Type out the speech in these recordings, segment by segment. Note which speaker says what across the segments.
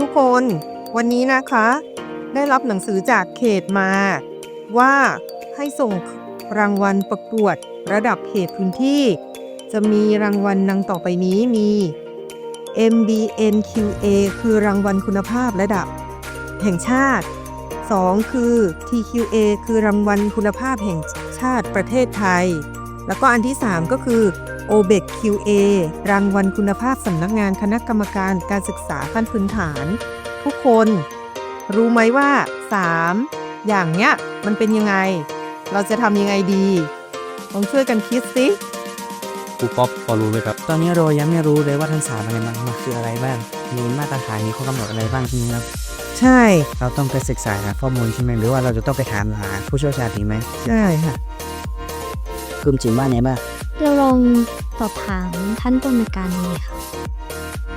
Speaker 1: ทุกคนวันนี้นะคะ ได้รับหนังสือจากเขตมา ว่าให้ส่งรางวัลประกวดระดับเขตพื้นที่ จะมีรางวัลดังต่อไปนี้มี MBNQA คือรางวัลคุณภาพระดับ แห่งชาติ 2 คือ TQA คือรางวัลคุณภาพแห่งชาติประเทศไทย แล้วก็อันที่ 3 ก็คือ OBEC QA รางวัลคุณภาพสำนักงานคณะกรรมการการศึกษาขั้นพื้นฐาน ทุกคน รู้ไหมว่า 3 อย่างเนี้ยมันเป็นยังไง เราจะทำยังไงดี ลองช่วยกันคิดสิ
Speaker 2: ครูป๊อปพอรู้ไหมครับ
Speaker 3: ตอนนี้เรายังไม่รู้เลยว่าทั้งสามอะไรบ้างมันคืออะไรบ้าง มีมาตรฐานมีข้อกำหนดอะไรบ้างใช่ไหมครับ
Speaker 1: ใช่
Speaker 3: เราต้องไปศึกษาหาข้อมูลใช่ไหมหรือว่าเราจะต้องไปถามหาผู้เชี่ยวชาญดีไหม
Speaker 1: ใช่ค่ะ
Speaker 3: คุณจิมว่าไงบ้าง
Speaker 4: เราลอง สอบถามท่านผู้อำนวยการนี้ค่ะ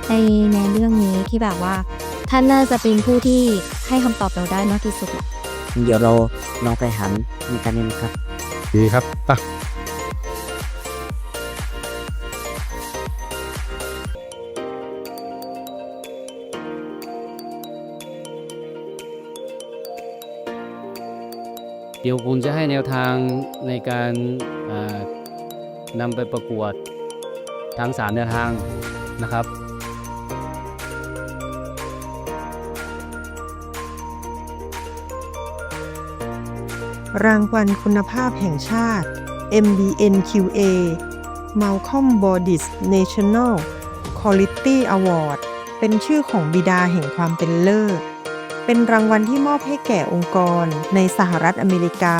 Speaker 4: ในในเรื่องนี้ที่แบบว่า ท่านน่าจะเป็นผู้ที่ให้คำตอบเราได้มากที่สุดแหละ
Speaker 3: เดี๋ยวเราลองไปถามในการนี้นะครับ
Speaker 2: ดีครับไปะเดี๋ยวคุณจะให้แนวทางในการเอ่อนำไปประกวด ทั้งสามแนวทางนะครับ
Speaker 1: รางวัลคุณภาพแห่งชาติ MBNQA Malcolm Bordis National Quality Award เป็นชื่อของบิดาแห่งความเป็นเลิศ เป็นรางวัลที่มอบให้แก่องค์กรในสหรัฐอเมริกา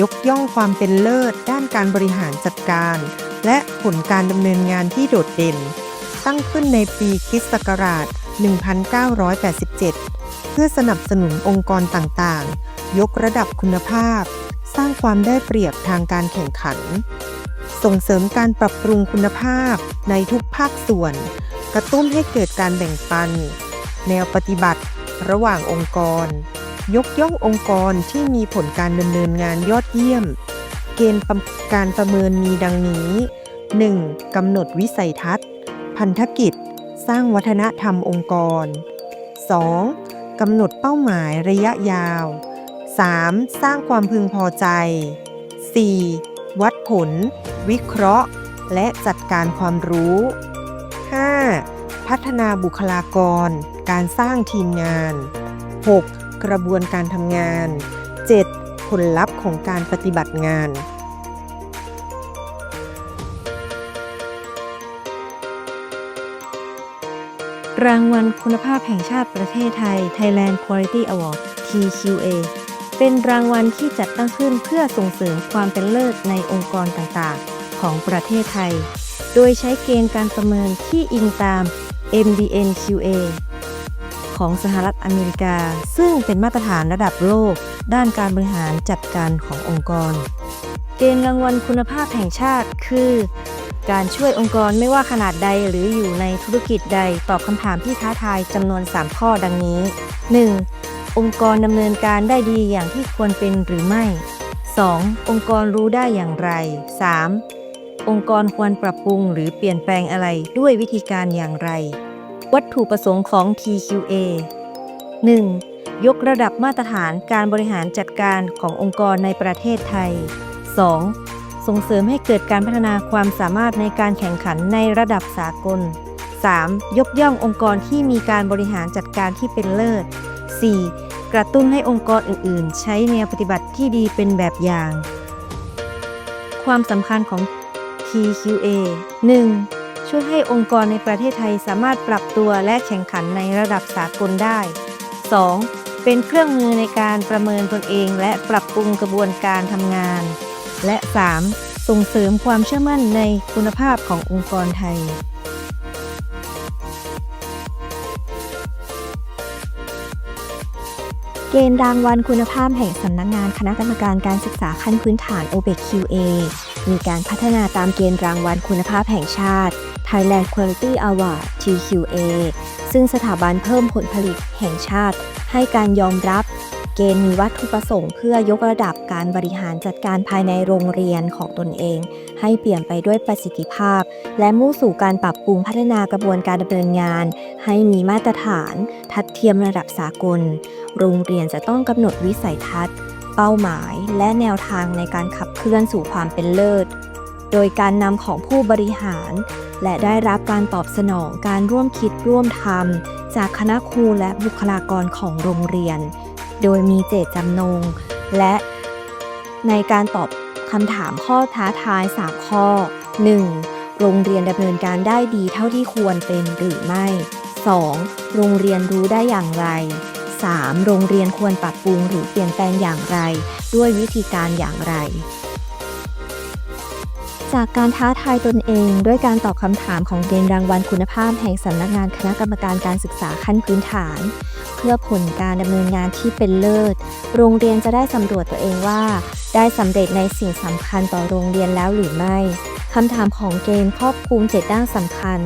Speaker 1: ยกย่องความเป็นเลิศด้านการบริหารจัดการ และผลการดำเนินงานที่โดดเด่น ตั้งขึ้นในปีคริสต์ศักราช 1987 เพื่อสนับสนุนองค์กรต่างๆ ยกระดับคุณภาพ สร้างความได้เปรียบทางการแข่งขัน ส่งเสริมการปรับปรุงคุณภาพในทุกภาคส่วน กระตุ้นให้เกิดการแบ่งปัน แนวปฏิบัติ ระหว่างองค์กร ยกย่ององค์กรที่มีผลการดำเนินงานยอดเยี่ยม เกณฑ์การประเมินมีดังนี้ 1. กำหนดวิสัยทัศน์ พันธกิจ สร้างวัฒนธรรมองค์กร 2. กำหนดเป้าหมายระยะยาว 3. สร้างความพึงพอใจ 4. วัดผล วิเคราะห์ และจัดการความรู้ 5. พัฒนาบุคลากร การสร้างทีมงาน 6. กระบวนการทำงาน 7. ผลลัพธ์ของการปฏิบัติงาน
Speaker 4: รางวัลคุณภาพแห่งชาติประเทศไทย Thailand Quality Award TQA เป็นรางวัลที่จัดตั้งขึ้นเพื่อส่งเสริมความเป็นเลิศในองค์กรต่างๆ ของประเทศไทย โดยใช้เกณฑ์การประเมินที่อิงตาม MDNQA ของสหรัฐอเมริกา ซึ่งเป็นมาตรฐานระดับโลก ด้านการบริหารจัดการขององค์กร เกณฑ์รางวัลคุณภาพแห่งชาติคือ การช่วยองค์กรไม่ว่าขนาดใดหรืออยู่ในธุรกิจใดตอบคำถามที่ท้าทายจำนวน 3 ข้อดังนี้ 1. องค์กรดำเนินการได้ดีอย่างที่ควรเป็นหรือไม่ 2. องค์กรรู้ได้อย่างไร 3. องค์กรควรปรับปรุงหรือเปลี่ยนแปลงอะไรด้วยวิธีการอย่างไร วัตถุประสงค์ของ TQA 1. ยกระดับมาตรฐานการบริหารจัดการขององค์กรในประเทศไทย 2. ส่งเสริมให้เกิดการพัฒนาความสามารถในการแข่งขันในระดับสากล 3. ยกย่ององค์กรที่มีการบริหารจัดการที่เป็นเลิศ 4. กระตุ้นให้องค์กรอื่น ๆ ใช้แนวปฏิบัติที่ดีเป็นแบบอย่าง ความสำคัญของ TQA 1. ช่วยให้องค์กรในประเทศไทยสามารถปรับตัวและแข่งขันในระดับสากลได้ 2. เป็นเครื่องมือในการประเมินตนเองและปรับปรุงกระบวนการทำงาน และ 3. ส่งเสริมความเชื่อมั่นในคุณภาพขององค์กรไทยเกณฑ์รางวัลคุณภาพแห่งสำนักงานคณะกรรมการการศึกษาขั้นพื้นฐาน OBEQ-A มีการพัฒนาตามเกณฑ์รางวัลคุณภาพแห่งชาติ Thailand Quality Award TQA ซึ่งสถาบันเพิ่มผลผลิตแห่งชาติ ให้การยอมรับ เกณฑ์มีวัตถุประสงค์เพื่อยกระดับการบริหารจัดการภายในโรงเรียนของตนเอง ให้เปลี่ยนไปด้วยประสิทธิภาพ และมุ่งสู่การปรับปรุงพัฒนากระบวนการดำเนินงาน ให้มีมาตรฐาน ทัดเทียมระดับสากล โรงเรียนจะต้องกำหนดวิสัยทัศน์เป้าหมายและแนวทางในการขับเคลื่อนสู่ความเป็นเลิศ โดยการนำของผู้บริหาร และได้รับการตอบสนองการร่วมคิดร่วมทำจากคณะครูและบุคลากรของโรงเรียน โดยมีเจตจำนง และในการตอบคำถามข้อท้าทาย 3 ข้อ 1. โรงเรียนดำเนินการได้ดีเท่าที่ควรเป็นหรือไม่ 2. โรงเรียนรู้ได้อย่างไร 3. โรงเรียนควรปรับปรุงหรือเปลี่ยนแปลงอย่างไร ด้วยวิธีการอย่างไร จากการท้าทายตนเอง ด้วยการตอบคำถามของเกณฑ์รางวัลคุณภาพแห่งสำนักงานคณะกรรมการการศึกษาขั้นพื้นฐาน เพื่อผลการดำเนินงานที่เป็นเลิศ โรงเรียนจะได้สำรวจตัวเองว่า ได้สำเร็จในสิ่งสำคัญต่อโรงเรียนแล้วหรือไม่คำถามของเกณฑ์ครอบคลุมเจ็ดด้านสำคัญ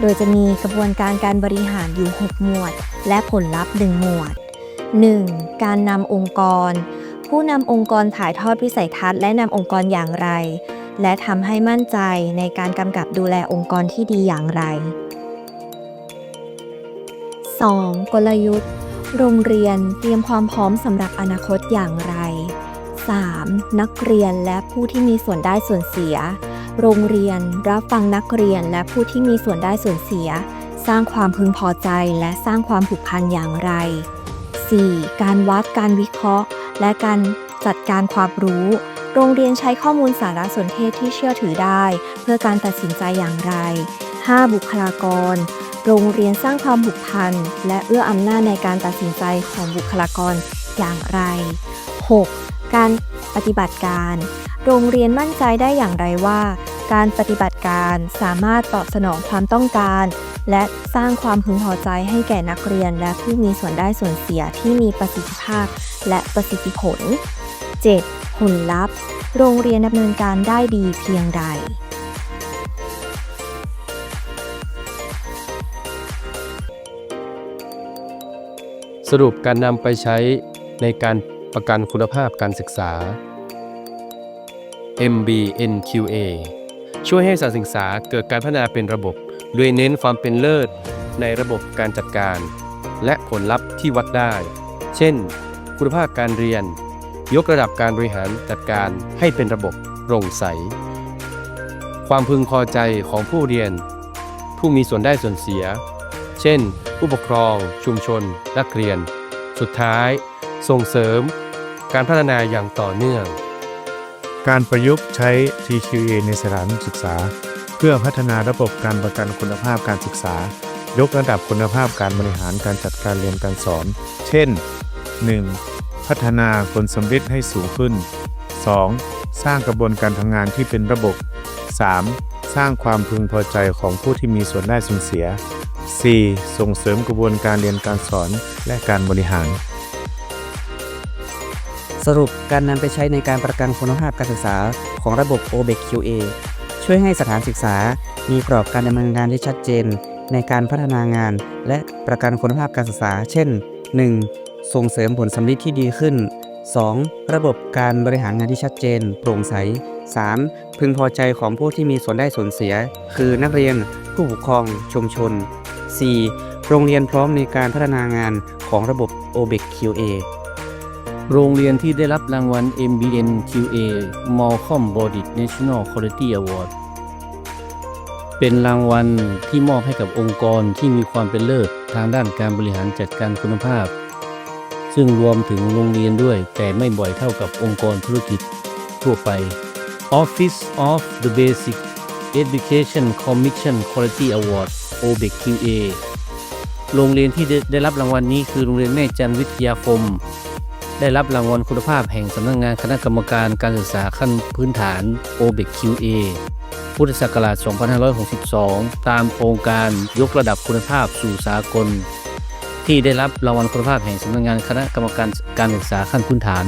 Speaker 4: โดยจะมีกระบวนการการบริหารอยู่ 6 หมวด และผลลัพธ์ 1 หมวด 1. การนำองค์กร ผู้นำองค์กรถ่ายทอดวิสัยทัศน์และนำองค์กรอย่างไร และทำให้มั่นใจในการกำกับดูแลองค์กรที่ดีอย่างไร 2. กลยุทธ์ โรงเรียนเตรียมความพร้อมสำหรับอนาคตอย่างไร 3. นักเรียนและผู้ที่มีส่วนได้ส่วนเสีย โรงเรียนรับฟังนักเรียนและผู้ที่มีส่วนได้ส่วนเสีย สร้างความพึงพอใจและสร้างความผูกพันอย่างไร 4. การวัดการวิเคราะห์ และการจัดการความรู้ โรงเรียนใช้ข้อมูลสารสนเทศที่เชื่อถือได้ เพื่อการตัดสินใจอย่างไร 5. บุคลากร โรงเรียนสร้างความผูกพันและเอื้ออำนาจในการตัดสินใจของบุคลากรอย่างไร 6. การปฏิบัติการ โรงเรียนมั่นใจได้อย่างไรว่า การปฏิบัติการสามารถตอบสนองความต้องการ และสร้างความพึงพอใจให้แก่นักเรียน และผู้มีส่วนได้ส่วนเสียที่มีประสิทธิภาพและประสิทธิผล 7. ผลลัพธ์โรงเรียนดำเนินการได้ดีเพียงใด
Speaker 2: สรุปการนำไปใช้ในการประกันคุณภาพการศึกษา MBNQA ช่วยให้สถานศึกษาเกิดการพัฒนาเป็นระบบ โดยเน้นความเป็นเลิศในระบบการจัดการ และผลลัพธ์ที่วัดได้ เช่น คุณภาพการเรียน ยกระดับการบริหารจัดการให้เป็นระบบโปร่งใส ความพึงพอใจของผู้เรียน ผู้มีส่วนได้ส่วนเสีย เช่น ผู้ปกครอง ชุมชน นักเรียน สุดท้าย ส่งเสริม การพัฒนาอย่างต่อเนื่อง
Speaker 5: การประยุกต์ใช้ TQA ในสถานศึกษา เพื่อพัฒนาระบบการประกันคุณภาพการศึกษา ยกระดับคุณภาพการบริหารการจัดการเรียนการสอน เช่น 1. พัฒนาผลสำฤทธิ์ให้สูงขึ้น 2. สร้างกระบวนการทำงานที่เป็นระบบ 3. สร้างความพึงพอใจของผู้ที่มีส่วนได้ส่วนเสีย 4. ส่งเสริมกระบวนการเรียนการสอนและการบริหาร
Speaker 3: สรุปการนำไปใช้ในการประกันคุณภาพการศึกษาของระบบ OBEC QA ช่วยให้สถานศึกษามีกรอบการดำเนินงานที่ชัดเจน ในการพัฒนางาน และประกันคุณภาพการศึกษา เช่น 1. ส่งเสริมผลสำลิดที่ดีขึ้น 2. ระบบการบริหารงานที่ชัดเจน โปร่งใส 3. พึงพอใจของผู้ที่มีส่วนได้ส่วนเสีย คือนักเรียน ผู้ปกครอง ชุมชน 4. โรงเรียนพร้อมในการพัฒนางานของระบบ OBEC QA
Speaker 2: โรงเรียนที่ได้รับรางวัล MBNQA Malcolm Bodic National Quality Award เป็นรางวัลที่มอบให้กับองค์กรที่มีความเป็นเลิศทางด้านการบริหารจัดการคุณภาพ ซึ่งรวมถึงโรงเรียนด้วย แต่ไม่บ่อยเท่ากับองค์กรธุรกิจทั่วไป Office of the Basic Education Commission Quality Award OBEQA โรงเรียนที่ได้รับรางวัลนี้คือโรงเรียนแม่จันวิทยาคม ได้รับรางวัลคุณภาพแห่งสำนักงานคณะกรรมการการศึกษาขั้นพื้นฐาน OBEQA พุทธศักราช 2562 ตามโครงการยกระดับคุณภาพสู่สากล ที่ได้รับรางวัลคุณภาพแห่งสำนักงานคณะกรรมการการศึกษาขั้นพื้นฐาน